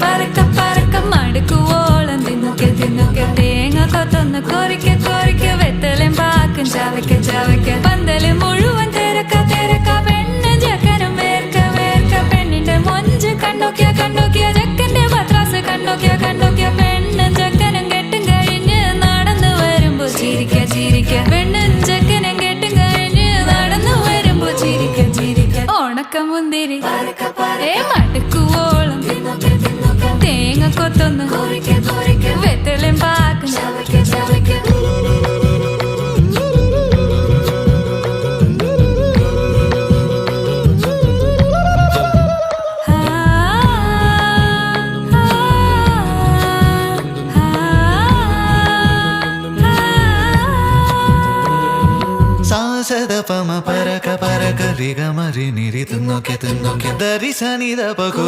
പറക്ക പറക്ക മടുക്കുവോളം തിന്നുക്കെ തിന്നുക്കെ തേങ്ങ കൊത്തൊന്ന് കൊറിക്ക കൊറിക്ക. വെത്തലും പാക്കും ചവയ്ക്ക ചവയ്ക്ക. പന്തൽ മുഴുവൻ തിരക്ക തിരക്ക. പെണ്ണ് ജക്കനും വേർക്ക വേർക്ക. പെണ്ണിന്റെ മൊഞ്ച് കണ്ടോക്കിയ കണ്ടോക്കിയ ജക്കന്റെ പത്രാസ് കണ്ടോക്കിയ കണ്ടോക്കിയ പെണ്ണും ജക്കനും കെട്ടും കഴിഞ്ഞ് നടന്നു വരുമ്പോ ചിരിക്ക ചിരിക്ക. പെണ്ണും ജക്കനും കെട്ടും കഴിഞ്ഞ് നടന്നു വരുമ്പോ ചിരിക്ക ചിരിക്ക. ഉണക്കമുന്തിരി ഏ മടുക്കുവോളം సద పమ పరక పరక రిగ మరి నిరి తున్నొక్కె తున్నొక్కె దరిసని దపకు